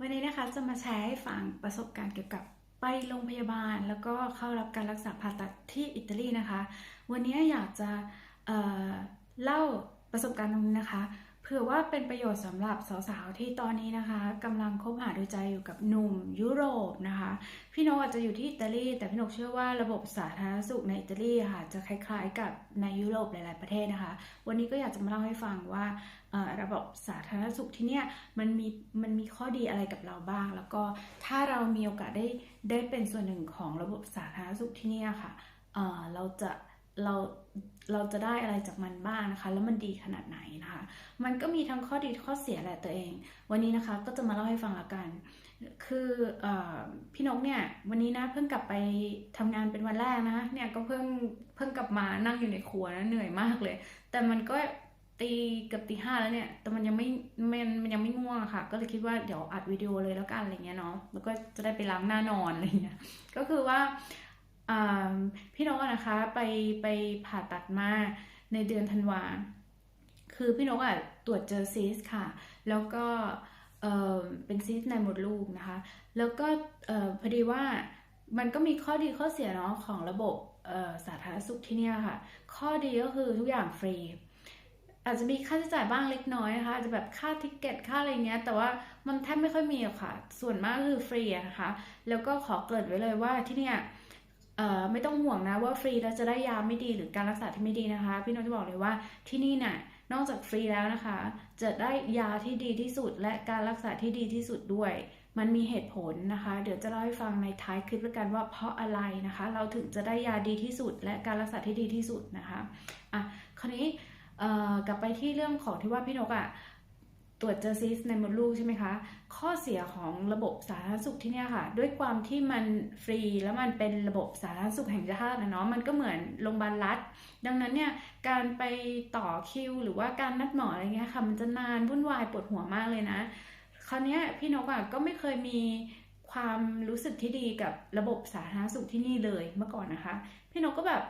วันนี้นะคะจะมาแชร์ให้ฟังประสบการณ์เกี่ยวกับไปโรงพยาบาล แล้วก็เข้ารับการรักษาผ่าตัดที่อิตาลีนะคะ วันนี้อยากจะเเล่าประสบการณ์ตรงนี้นะคะ เผื่อว่าเป็นประโยชน์สำหรับสาวๆที่ตอนนี้นะคะกำลังคบหาดูใจอยู่กับหนุ่มยุโรปนะคะ พี่นกอาจจะอยู่ที่อิตาลี แต่พี่นกเชื่อว่าระบบสาธารณสุขในอิตาลีค่ะจะคล้าย ๆ กับในยุโรปหลายๆประเทศนะคะ วันนี้ก็อยากจะมาเล่าให้ฟังว่าระบบสาธารณสุขที่เนี่ยมันมีมันมีข้อดีอะไรกับเราบ้าง แล้วก็ถ้าเรามีโอกาสได้ได้เป็นส่วนหนึ่งของระบบสาธารณสุขที่เนี่ยค่ะเเราจะ เราเราจะได้อะไรจากมันบ้างนะคะ แล้วมันดีขนาดไหนนะคะ มันก็มีทั้งข้อดีข้อเสียแหละตัวเอง วันนี้นะคะก็จะมาเล่าให้ฟังละกัน คืออพี่นกเนี่ยวันนี้นะเพิ่งกลับไปทำงานเป็นวันแรกนะเนี่ยก็เพิ่งเพิ่งกลับมานั่งอยู่ในครัวนะเหนื่อยมากเลย แต่มันก็ตีเกับตีห้าแล้วเนี่ย แต่มันยังไม่มันมันยังไม่ง่วงอะค่ะ ก็เลยคิดว่าเดี๋ยวอัดวิดีโอเลยแล้วกันอะไรเงี้ยเนาะแล้วก็จะได้ไปล้างหน้านอนอะไรเงี้ยก็คือว่า พี่นกนะคะไปไปผ่าตัดมาในเดือนธันวาคือพี่นกอะตรวจเจอซีสค่ะ แล้วก็เเป็นซีสในมดลูกนะคะ แล้วก็พอดีว่ามันก็มีข้อดีข้อเสียเนาะของระบบสาธารณสุขที่เนี่ยค่ะ ข้อดีก็คือทุกอย่างฟรี อาจจะมีค่าใช้จ่ายบ้างเล็กน้อยนะคะอาจจะแบบค่าทิกเก็ตค่าอะไรเงี้ย แต่ว่ามันแทบไม่ค่อยมีอกค่ะ ส่วนมากคือฟรีนะคะ แล้วก็ขอเกริดไว้เลยว่าที่เนี่ย ไม่ต้องห่วงนะว่าฟรีแล้วจะได้ยาไม่ดีหรือการรักษาที่ไม่ดีนะคะ พี่น้องจะบอกเลยว่าที่นี่น่ะนอกจากฟรีแล้วนะคะ จะได้ยาที่ดีที่สุด และการรักษาที่ดีที่สุดด้วย มันมีเหตุผลนะคะ เดี๋ยวจะเล่าให้ฟังในท้ายคลิปแล้วกันว่าเพราะอะไรนะคะ เราถึงจะได้ยาดีที่สุด และการรักษาที่ดีที่สุดนะคะอะคราวนี้กลับไปที่เรื่องของที่ว่าพี่นกอะ่ะ ตรวจเจอซิสในมดลูกใช่ไหมคะ ข้อเสียของระบบสาธารณสุขที่เนี่ยค่ะ ด้วยความที่มันฟรีแล้วมันเป็นระบบสาธารณสุขแห่งชาตินะเนาะมันก็เหมือนโรงพยาบาลรัฐ ดังนั้นเนี่ยการไปต่อคิว หรือว่าการนัดหมออะไรเงี้ยค่ะมันจะนานวุ่นวายปวดหัวมากเลยนะ คราวนี้พี่นกอะก็ไม่เคยมีความรู้สึกที่ดีกับระบบสาธารณสุขที่นี่เลยเมื่อก่อนนะคะ พี่นกก็แบบ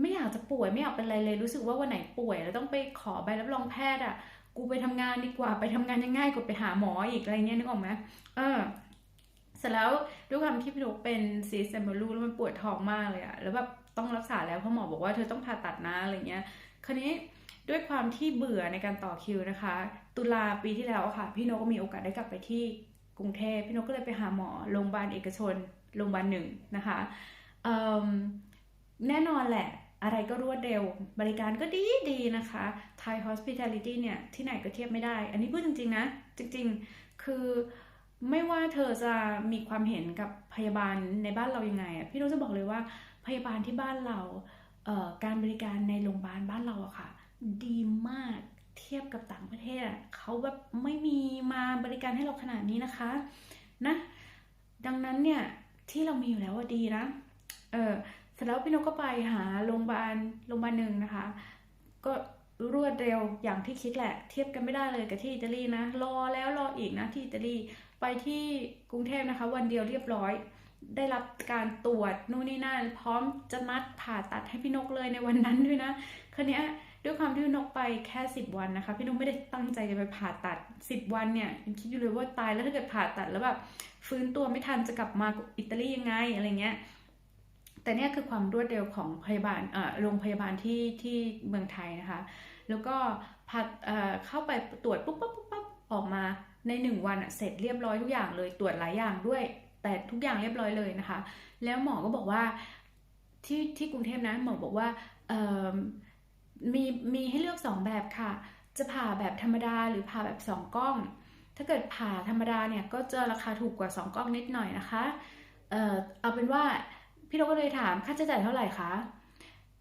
ไม่อยากจะป่วยไม่อยากเป็นอะไรเลยรู้สึกว่าวันไหนป่วย แล้วต้องไปขอใบรับรองแพทย์อะ กูไปทำงานดีกว่าไปทำงานยังง่ายกว่าไปหาหมออีกอะไรเงี้ยนึกออกไหมเออเสร็จแล้วด้วยความที่พี่นกเป็นซีสเซมรูแล้วมันปวดท้องมากเลยอะแล้วแบบต้องรักษาแล้วเพราะหมอบอกว่าเธอต้องผ่าตัดนะอะไรเงี้ย คราวนี้ด้วยความที่เบื่อในการต่อคิวนะคะ ตุลาปีที่แล้วค่ะ พี่นกก็มีโอกาสได้กลับไปที่กรุงเทพพี่นกก็เลยไปหาหมอโรงพยาบาลเอกชนโรงพยาบาลหนึ่งนะคะแน่นอนแหละ อะไรก็รวดเร็ว บริการก็ดีดีนะคะ Thai Hospitality เนี่ยที่ไหนก็เทียบไม่ได้ อันนี้พูดจริงๆนะ จริงๆ คือไม่ว่าเธอจะมีความเห็นกับพยาบาลในบ้านเรายังไงอะพี่นกจะบอกเลยว่าพยาบาลที่บ้านเราเการบริการในโรงพยาบาลบ้านเราอะค่ะ ดีมากเทียบกับต่างประเทศอะเขาแบบไม่มีมาบริการให้เราขนาดนี้นะคะนะดังนั้นเนี่ยที่เรามีอยู่แล้วว่าดีนะเออ เสร็จแล้วพี่นกก็ไปหาโรงพยาบาลโรงพยาบาลหนึ่งนะคะ ก็รวดเร็วอย่างที่คิดแหละ เทียบกันไม่ได้เลยกับที่อิตาลีนะ รอแล้วรออีกนะที่อิตาลีไปที่กรุงเทพนะคะ วันเดียวเรียบร้อย ได้รับการตรวจนู่นนี่นั่นพร้อมจะนัดผ่าตัดให้พี่นกเลยในวันนั้นด้วยนะคันนี้ด้วยความที่พี่นกไปแค่สิบวันนะคะ พี่นกไม่ได้ตั้งใจจะไปผ่าตัดสิบวันเนี่ยยังคิดอยู่เลยว่าตายแล้วถ้าเกิดผ่าตัดแล้วแบบฟื้นตัวไม่ทันจะกลับมาอิตาลียังไงอะไรเงี้ย แต่เนี่ยคือความรวดเร็วของพยาบาลโรงพยาบาลที่ที่เมืองไทยนะคะ แล้วก็พัดเอ่อเข้าไปตรวจปุ๊บปั๊บปุ๊บปั๊บออกมาในหนึ่งวันเสร็จเรียบร้อยทุกอย่างเลยตรวจหลายอย่างด้วย แต่ทุกอย่างเรียบร้อยเลยนะคะ แล้วหมอก็บอกว่าที่ที่กรุงเทพนะหมอบอกว่ามีมีให้เลือกสองแบบค่ะ จะผ่าแบบธรรมดาหรือผ่าแบบสองกล้อง ถ้าเกิดผ่าธรรมดาเนี่ยก็จะราคาถูกกว่าสองกล้องนิดหน่อยนะคะ เออเอาเป็นว่า พี่นกก็เลยถามค่าใช้จ่ายเท่าไหร่คะ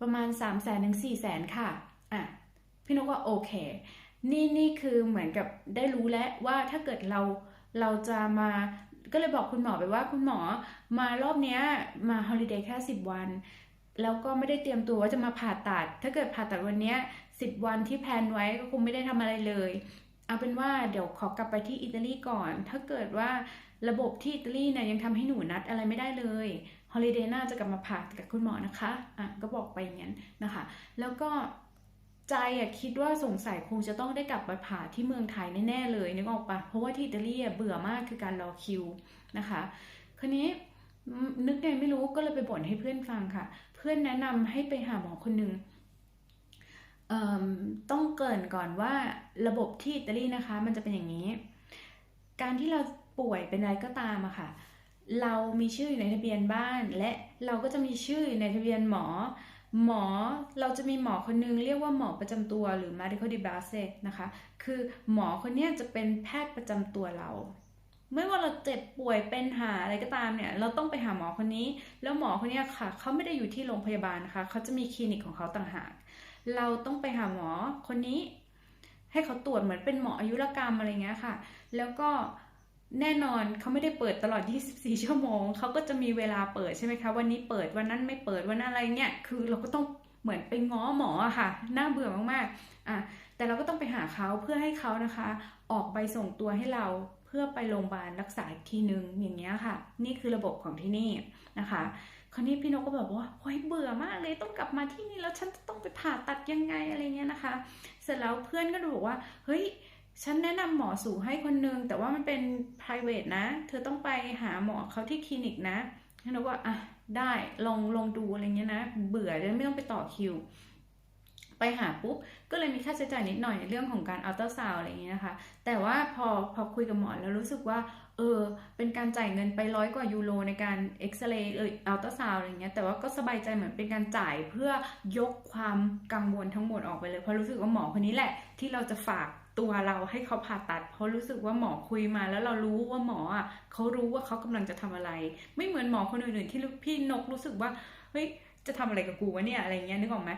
ประมาณ3ามแสนถึงสี่แสนค่ะอะพี่นกก็โอเค นี่นี่คือเหมือนกับได้รู้แล้วว่าถ้าเกิดเราเราจะมาก็เลยบอกคุณหมอไปว่าคุณหมอมารอบเนี้ยมาฮอลิเดย์แค่สิบวัน แล้วก็ไม่ได้เตรียมตัวว่าจะมาผ่าตัด ถ้าเกิดผ่าตัดวันเนี้ยสิบวันที่แพลนไว้ก็คงไม่ได้ทำอะไรเลย เอาเป็นว่าเดี๋ยวขอกลับไปที่อิตาลีก่อน ถ้าเกิดว่าระบบที่อิตาลีเนี่ยยังทำให้หนูนัดอะไรไม่ได้เลยฮอลิเดย์หน้าจะกลับมาผ่ากับคุณหมอนะคะอะก็บอกไปอย่างนั้นนะคะ แล้วก็ใจอะคิดว่าสงสัยคงจะต้องได้กลับมาผ่าที่เมืองไทยแน่ๆเลยนึกออกปะเพราะว่าที่อิตาลีอะเบื่อมากคือการรอคิวนะคะคราวนี้นึกไงไม่รู้ก็เลยไปบ่นให้เพื่อนฟังค่ะ เพื่อนแนะนำให้ไปหาหมอคนหนึ่งเออต้องเกินก่อนว่า ระบบที่อิตาลีนะคะ มันจะเป็นอย่างนี้ การที่เราป่วยเป็นอะไรก็ตามอะค่ะ เรามีชื่ออยู่ในทะเบียนบ้าน และเราก็จะมีชื่ออยู่ในทะเบียนหมอ หมอเราจะมีหมอคนนึงเรียกว่าหมอประจำตัวหรือ medical d e b a s e นะคะ คือหมอคนนี้จะเป็นแพทย์ประจำตัวเราไม่ว่าเราเจ็บป่วยเป็นหาอะไรก็ตามเนี่ย เราต้องไปหาหมอคนนี้ แล้วหมอคนนี้ค่ะ เขาไม่ได้อยู่ที่โรงพยาบาลนะคะ เขาจะมีคลินิกของเขาต่างหาก เราต้องไปหาหมอคนนี้ ให้เขาตรวจเหมือนเป็นหมออายุรกรรมอะไรเงี้ยค่ะ แล้วก็แน่นอนเขาไม่ได้เปิดตลอด 24 ชั่วโมง เขาก็จะมีเวลาเปิดใช่ไหมคะ วันนี้เปิดวันนั้นไม่เปิดวันนั้นอะไรเนี่ยคือเราก็ต้องเหมือนไปง้อหมอค่ะ น่าเบื่อมากๆ อะ แต่เราก็ต้องไปหาเขาเพื่อให้เขานะคะ ออกใบส่งตัวให้เราเพื่อไปโรงพยาบาลรักษาอีกทีนึงอย่างเงี้ยค่ะ นี่คือระบบของที่นี่นะคะ คราวนี้พี่นกก็แบบว่าโอ้ยเบื่อมากเลยต้องกลับมาที่นี่แล้วฉันจะต้องไปผ่าตัดยังไงอะไรเงี้ยนะคะ เสร็จแล้วเพื่อนก็บอกว่า เฮ้ยฉันแนะนำหมอสูให้คนนึง แต่ว่ามันเป็น private นะ เธอต้องไปหาหมอเขาที่คลินิกนะพี่นกว่าอะได้ลองลองดูอะไรเงี้ยนะ เบื่อจะไม่ต้องไปต่อคิว ไปหาปุ๊บ ก็เลยมีค่าใช้จ่ายนิดหน่อยในเรื่องของการอัลตราซาวอะไรเงี้ยนะคะ แต่ว่าพอพอคุยกับหมอแล้วรู้สึกว่า เออ เป็นการจ่ายเงินไปร้อยกว่ายูโรในการเอ็กซเรย์เอออัลตราซาวอะไรเงี้ย แต่ว่าก็สบายใจเหมือนเป็นการจ่ายเพื่อยกความกังวลทั้งหมดออกไปเลย เพราะรู้สึกว่าหมอคนนี้แหละ ที่เราจะฝากตัวเราให้เขาผ่าตัด เพราะรู้สึกว่าหมอคุยมาแล้วเรารู้ว่าหมออะเขารู้ว่าเขากำลังจะทำอะไร ไม่เหมือนหมอคนอื่นๆที่พี่นกรู้สึกว่าเฮ้ยจะทำอะไรกับกูวะเนี่ยอะไรเงี้ยนึกออกไหม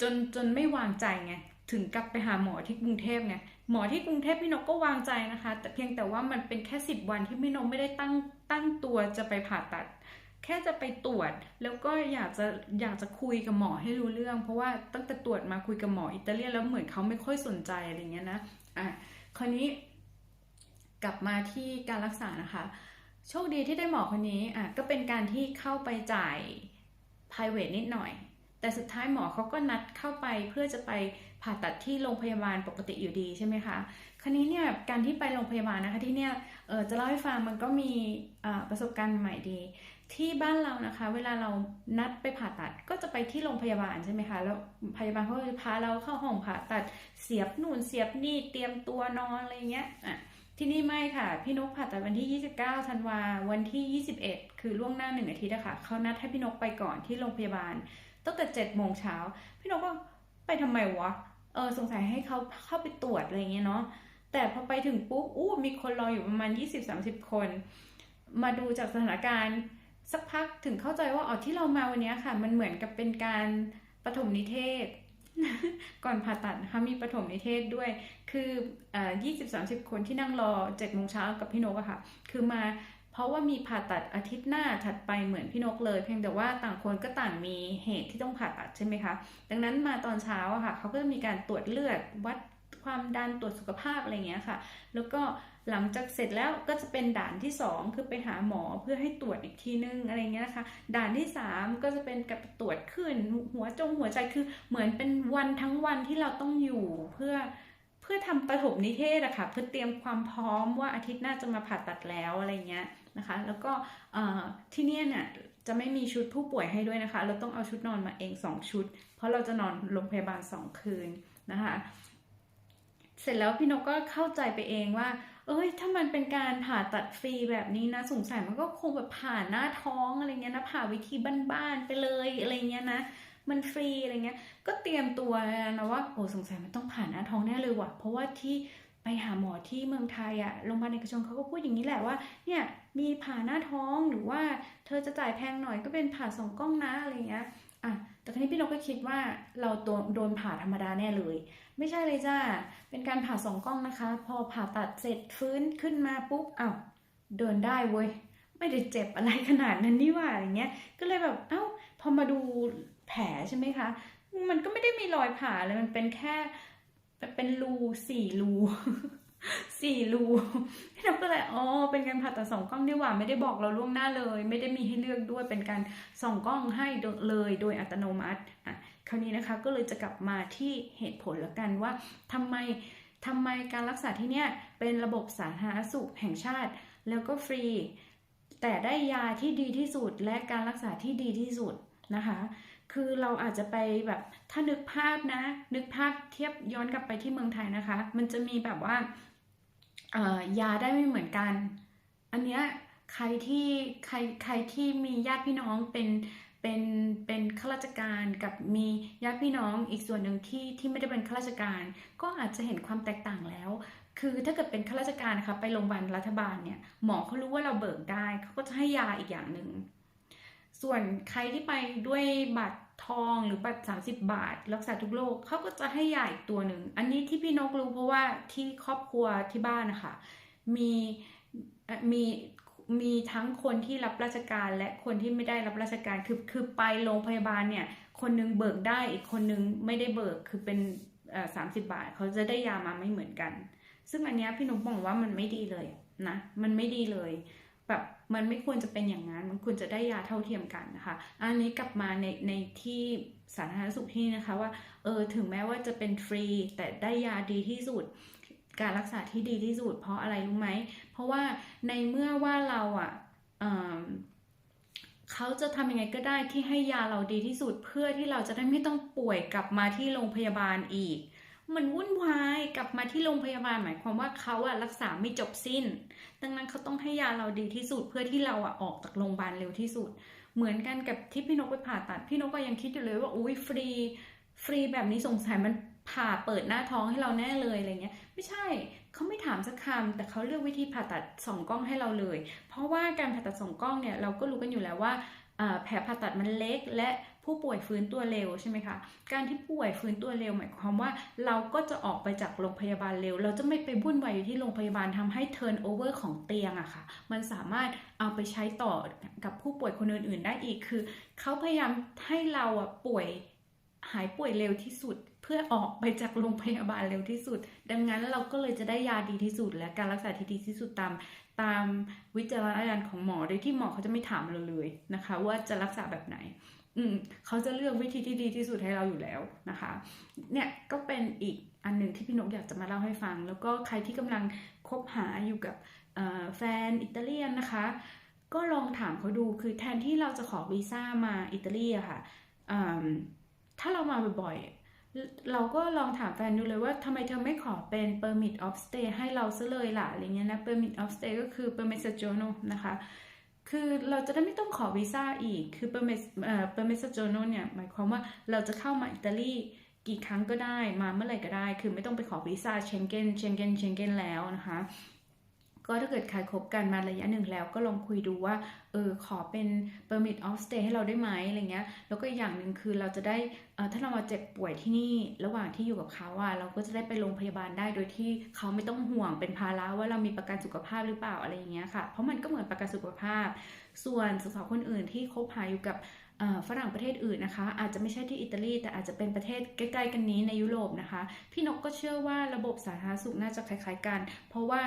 จนจนไม่วางใจไง ถึงกลับไปหาหมอที่กรุงเทพไงหมอที่กรุงเทพพี่นกก็วางใจนะคะ แต่เพียงแต่ว่ามันเป็นแค่สิบวันที่พี่นกไม่ได้ตั้งตั้งตัวจะไปผ่าตัด แค่จะไปตรวจ แล้วก็อยากจะอยากจะคุยกับหมอให้รู้เรื่อง เพราะว่าตั้งแต่ตรวจมาคุยกับหมออิตาเลียนแล้วเหมือนเขาไม่ค่อยสนใจอะไรเงี้ยนะอะคราวนี้กลับมาที่การรักษานะคะ โชคดีที่ได้หมอคนนี้อะก็เป็นการที่เข้าไปจ่าย private นิดหน่อย แต่สุดท้ายหมอเขาก็นัดเข้าไปเพื่อจะไป ผ่าตัดที่โรงพยาบาลปกติอยู่ดีใช่ไหมคะ คราวนี้เนี่ยการที่ไปโรงพยาบาลนะคะที่เนี่ยเออจะเล่าให้ฟังมันก็มีประสบการณ์ใหม่ดี ที่บ้านเรานะคะ เวลาเรานัดไปผ่าตัดก็จะไปที่โรงพยาบาลใช่ไหมคะแล้วพยาบาลเขาจะพาเราเข้าห้องผ่าตัดเสียบนู่นเสียบนี่เตรียมตัวนอนอะไรเงี้ยอะที่นี่ไม่ค่ะ พี่นกผ่าตัดวันที่ 29ธันวาวันที่ 21 คือล่วงหน้าหนึ่งอาทิตย์อะค่ะเขานัดให้พี่นกไปก่อนที่โรงพยาบาลตั้งแต่7โมงเช้าพี่นกก็ไปทำไมวะ ออสงสัยให้เขาเข้าไปตรวจอะไรเงี้ยเนาะแต่พอไปถึงปุ๊บอู้มีคนรออยู่ประมาณ 20-30 คน มาดูจากสถานการณ์ สักพักถึงเข้าใจว่าอ๋อที่เรามาวันนี้ค่ะ มันเหมือนกับเป็นการปฐมนิเทศ ก่อนผ่าตัดนะคะมีปฐมนิเทศด้วย คืออ่ายี่สิบสามสิบคนที่นั่งรอเจ็ดโมงเช้ากับพี่นกอะค่ะ คือมา ราะว่ามีผ่าตัดอาทิตย์หน้าถัดไปเหมือนพี่นกเลย เพียงแต่ว่าต่างคนก็ต่างมีเหตุที่ต้องผ่าตัดใช่ไหมคะ ดังนั้นมาตอนเช้าอะค่ะเขาก็จะมีการตรวจเลือดวัดความดันตรวจสุขภาพอะไรเงี้ยค่ะ แล้วก็หลังจากเสร็จแล้วก็จะเป็นด่านที่ 2 คือไปหาหมอเพื่อให้ตรวจอีกทีนึงอะไรเงี้ยนะคะ ด่านที่ 3 ก็จะเป็นกับตรวจขึ้นหัวจงหัวใจคือเหมือนเป็นวันทั้งวันที่เราต้องอยู่เพื่อเพื่อทำปฐมนิเทศอะค่ะเพื่อเตรียมความพร้อมว่าอาทิตย์หน้าจะมาผ่าตัดแล้วอะไรเงี้ย นะคะ แล้วก็ที่เนี่ยเนี่ยจะไม่มีชุดผู้ป่วยให้ด้วยนะคะ เราต้องเอาชุดนอนมาเอง 2 ชุด เพราะเราจะนอนโรงพยาบาล 2 คืนนะคะ เสร็จแล้วพี่นกก็เข้าใจไปเองว่า เอ้ย ถ้ามันเป็นการผ่าตัดฟรีแบบนี้นะ สงสัยมันก็คงแบบผ่าหน้าท้องอะไรเงี้ยนะ ผ่าวิธีบ้านๆไปเลยอะไรเงี้ยนะ มันฟรีอะไรเงี้ย ก็เตรียมตัวนะว่า โอ้ สงสัยมันต้องผ่าหน้าท้องแน่เลยว่ะ เพราะว่าที่ ไปหาหมอที่เมืองไทยอะโรงพยาบาลเอกชนเขาก็พูดอย่างนี้แหละว่าเนี่ยมีผ่าหน้าท้องหรือว่าเธอจะจ่ายแพงหน่อยก็เป็นผ่าสองกล้องนะอะไรเงี้ยอะแต่ครั้นี้พี่นกก็คิดว่าเราโดนผ่าธรรมดาแน่เลย ไม่ใช่เลยจ้าเป็นการผ่าสองกล้องนะคะ พอผ่าตัดเสร็จฟื้นขึ้นมาปุ๊บอ้าวเดินได้เว้ยไม่ได้เจ็บอะไรขนาดนั้นนี่ว่าอะไรเงี้ย ก็เลยแบบเอ้าพอมาดูแผลใช่ไหมคะ มันก็ไม่ได้มีรอยผ่าเลยมันเป็นแค่ เป็นรูสี่รูสี่รูพี่นกก็เลยอ๋อเป็นการผ่าตัดสองกล้องนี่หว่าไม่ได้บอกเราล่วงหน้าเลย ไม่ได้มีให้เลือกด้วยเป็นการส่องกล้องให้เลยโดยอัตโนมัติอะคราวนี้นะคะก็เลยจะกลับมาที่เหตุผลล้วกันว่าทำไมทำไมการรักษาที่เนี่ยเป็นระบบสาธารณสุขแห่งชาติ แล้วก็ฟรี แต่ได้ยาที่ดีที่สุดและการรักษาที่ดีที่สุดนะคะ คือเราอาจจะไปแบบถ้านึกภาพนะ นึกภาพเทียบย้อนกลับไปที่เมืองไทยนะคะ มันจะมีแบบว่าเออยาได้ไม่เหมือนกัน อันเนี้ยใครที่ใครใครที่มีญาติพี่น้องเป็นเป็นเป็นข้าราชการกับมีญาติพี่น้องอีกส่วนหนึ่งที่ที่ไม่ได้เป็นข้าราชการ ก็อาจจะเห็นความแตกต่างแล้ว คือถ้าเกิดเป็นข้าราชการนะคะไปโรงพยาบาลรัฐบาลเนี่ยหมอเขารู้ว่าเราเบิกได้เขาก็จะให้ยาอีกอย่างหนึ่ง ส่วนใครที่ไปด้วยบัตรทองหรือบัตร 30 บาท รักษาทุกโรคเขาก็จะให้ยาอีกตัวหนึ่ง อันนี้ที่พี่นกรู้เพราะว่าที่ครอบครัวที่บ้านนะคะมีมีมีทั้งคนที่รับราชการและคนที่ไม่ได้รับราชการคือคือไปโรงพยาบาลเนี่ย คนหนึงเบิกได้อีกคนหนึงไม่ได้เบิกคือเป็นสามสิบบาท เขาจะได้ยามาไม่เหมือนกัน ซึ่งอันนี้พี่นกมองว่ามันไม่ดีเลยนะ มันไม่ดีเลย แบบมันไม่ควรจะเป็นอย่างนั้น มันควรจะได้ยาเท่าเทียมกันนะคะ อันนี้กลับมาในในที่สาธารณสุขที่นะคะว่าเออถึงแม้ว่าจะเป็นฟรี แต่ได้ยาดีที่สุด การรักษาที่ดีที่สุด เพราะอะไรรู้ไหม เพราะว่าในเมื่อว่าเราอะเอิ่มเขาจะทำยังไงก็ได้ที่ให้ยาเราดีที่สุด เพื่อที่เราจะได้ไม่ต้องป่วยกลับมาที่โรงพยาบาลอีก มันวุ่นวายกลับมาที่โรงพยาบาลหมายความว่าเขาอะรักษาไม่จบสิ้น ดังนั้นเขาต้องให้ยาเราดีที่สุดเพื่อที่เราอะออกจากโรงพยาบาลเร็วที่สุด เหมือนกันกับที่พี่นกไปผ่าตัด พี่นกก็ยังคิดอยู่เลยว่าอุ้ยฟรี ฟรีแบบนี้สงสัยมันผ่าเปิดหน้าท้องให้เราแน่เลยอะไรเงี้ย ไม่ใช่เขาไม่ถามสักคำแต่เขาเลือกวิธีผ่าตัดสองกล้องให้เราเลย เพราะว่าการผ่าตัดสองกล้องเนี่ยเราก็รู้กันอยู่แล้วว่าอ่าแผลผ่าตัดมันเล็กและ ผู้ป่วยฟื้นตัวเร็วใช่ไหมคะ การที่ป่วยฟื้นตัวเร็วหมายความว่าเราก็จะออกไปจากโรงพยาบาลเร็ว เราจะไม่ไปวุ่นวายอยู่ที่โรงพยาบาลทำให้ turn over ของเตียงอะค่ะ มันสามารถเอาไปใช้ต่อกับผู้ป่วยคนอื่นๆ ได้อีกคือเขาพยายามให้เราอะป่วยหายป่วยเร็วที่สุดเพื่อออกไปจากโรงพยาบาลเร็วที่สุด ดังนั้นเราก็เลยจะได้ยาดีที่สุด และการรักษาที่ดีที่สุดตามตามวิจารณญาณของหมอโดยที่หมอเขาจะไม่ถามเราเลยนะคะ ว่าจะรักษาแบบไหน อืมเขาจะเลือกวิธีที่ดีที่สุดให้เราอยู่แล้วนะคะ เนี่ยก็เป็นอีกอันหนึ่งที่พี่นกอยากจะมาเล่าให้ฟัง แล้วก็ใครที่กำลังคบหาอยู่กับแฟนอิตาเลียนนะคะ ก็ลองถามเขาดูคือแทนที่เราจะขอวีซ่ามาอิตาลีอะค่ะถ้าเรามาบ่อยๆเราก็ลองถามแฟนดูเลยว่าทำไมเธอไม่ขอเป็น permit of stay ให้เราซะเลยล่ะอะไรเงี้ยนะ permit of stay ก็คือ permit soggiorno นะคะ คือเราจะได้ไม่ต้องขอวีซ่าอีก คือ permit เอ่อ permit soggiorno เนี่ย หมายความว่าเราจะเข้ามาอิตาลีกี่ครั้งก็ได้ มาเมื่อไหร่ก็ได้ คือไม่ต้องไปขอวีซ่าเชงเก้น เชงเก้น เชงเก้นแล้วนะคะ ก็ถ้าเกิดใครคบกันมาระยะหนึ่งแล้วก็ลองคุยดูว่า เออ ขอเป็น permit of stay ให้เราได้ไหมอะไรเงี้ย แล้วก็อีกอย่างหนึ่งคือเราจะได้เออถ้าเรามาเจ็บป่วยที่นี่ ระหว่างที่อยู่กับเขาอะเราก็จะได้ไปโรงพยาบาลได้โดยที่เขาไม่ต้องห่วงเป็นภาระว่าเรามีประกันสุขภาพหรือเปล่าอะไรอย่างเงี้ยค่ะ เพราะมันก็เหมือนประกันสุขภาพ ส่วนสาวคนอื่นที่คบหาอยู่กับฝรั่งประเทศอื่นนะคะ อาจจะไม่ใช่ที่อิตาลี แต่อาจจะเป็นประเทศใกล้ๆกันนี้ในยุโรปนะคะ พี่นกก็เชื่อว่าระบบสาธารณสุขน่าจะคล้ายๆกัน เพราะว่า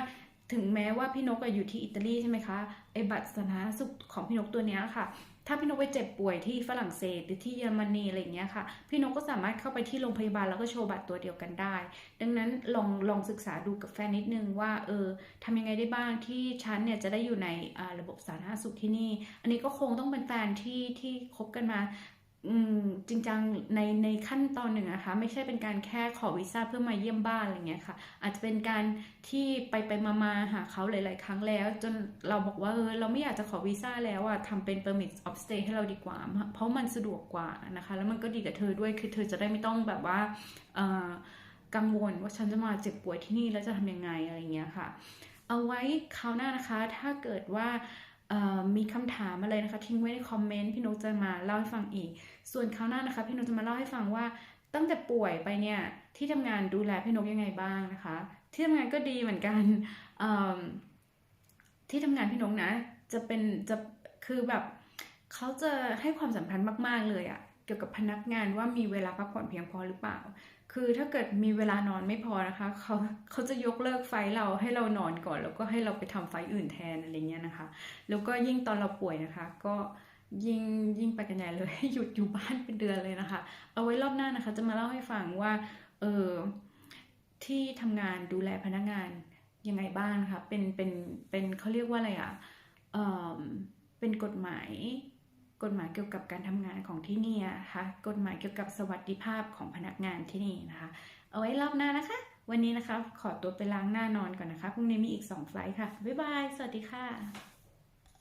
ถึงแม้ว่าพี่นกอะอยู่ที่อิตาลีใช่ไหมคะไอบัตรสาธารณสุขของพี่นกตัวนี้ค่ะ ถ้าพี่นกไปเจ็บป่วยที่ฝรั่งเศสหรือที่เยอรมนีอะไรเงี้ยค่ะ พี่นกก็สามารถเข้าไปที่โรงพยาบาลแล้วก็โชว์บัตรตัวเดียวกันได้ ดังนั้นลองลองศึกษาดูกับแฟนนิดนึงว่าเออทำยังไงได้บ้างที่ฉันเนี่ยจะได้อยู่ในระบบสาธารณสุขที่นี่ อันนี้ก็คงต้องเป็นแฟนที่ที่คบกันมาอืม จริงจังในในขั้นตอนหนึ่งนะคะ ไม่ใช่เป็นการแค่ขอวีซ่าเพื่อมาเยี่ยมบ้านอะไรเงี้ยค่ะ อาจจะเป็นการที่ไปไปมามาหาเขาหลาย ๆ ครั้งแล้ว จนเราบอกว่าเออเราไม่อยากจะขอวีซ่าแล้วอะทำเป็น permit of stay ให้เราดีกว่า เพราะมันสะดวกกว่านะคะ แล้วมันก็ดีกับเธอด้วยคือเธอจะได้ไม่ต้องแบบว่าเออกังวลว่าฉันจะมาเจ็บป่วยที่นี่แล้วจะทำยังไงอะไรเงี้ยค่ะ เอาไว้คราวหน้านะคะถ้าเกิดว่า มีคำถามอะไรนะคะ ทิ้งไว้ในคอมเมนต์พี่นกจะมาเล่าให้ฟังอีก ส่วนคราวหน้านะคะ พี่นกจะมาเล่าให้ฟังว่าตั้งแต่ป่วยไปเนี่ยที่ทำงานดูแลพี่นกยังไงบ้างนะคะ ที่ทำงานก็ดีเหมือนกันที่ทำงานพี่นกนะ จะเป็นจะคือแบบเขาจะให้ความสำคัญมาก ๆ เลยอะเกี่ยวกับพนักงานว่ามีเวลาพักผ่อนเพียงพอหรือเปล่า คือถ้าเกิดมีเวลานอนไม่พอนะคะเขาเขาจะยกเลิกไฟเราให้เรานอนก่อน แล้วก็ให้เราไปทำไฟอื่นแทนอะไรเงี้ยนะคะ แล้วก็ยิ่งตอนเราป่วยนะคะ ก็ยิ่งยิ่งไปกันใหญ่เลยหยุดอยู่บ้านเป็นเดือนเลยนะคะ เอาไว้รอบหน้านะคะ จะมาเล่าให้ฟังว่าเออที่ทำงานดูแลพนักงานยังไงบ้างะคะเป็นเป็นเป็นเขาเรียกว่าอะไรอะเออเป็นกฎหมาย กฎหมายเกี่ยวกับการทำงานของที่นี่นะคะ กฎหมายเกี่ยวกับสวัสดิภาพของพนักงานที่นี่นะคะ เอาไว้รอบหน้านะคะ วันนี้นะคะ ขอตัวไปล้างหน้านอนก่อนนะคะ พรุ่งนี้มีอีก2ไฟล์ค่ะ บ๊ายบาย สวัสดีค่ะ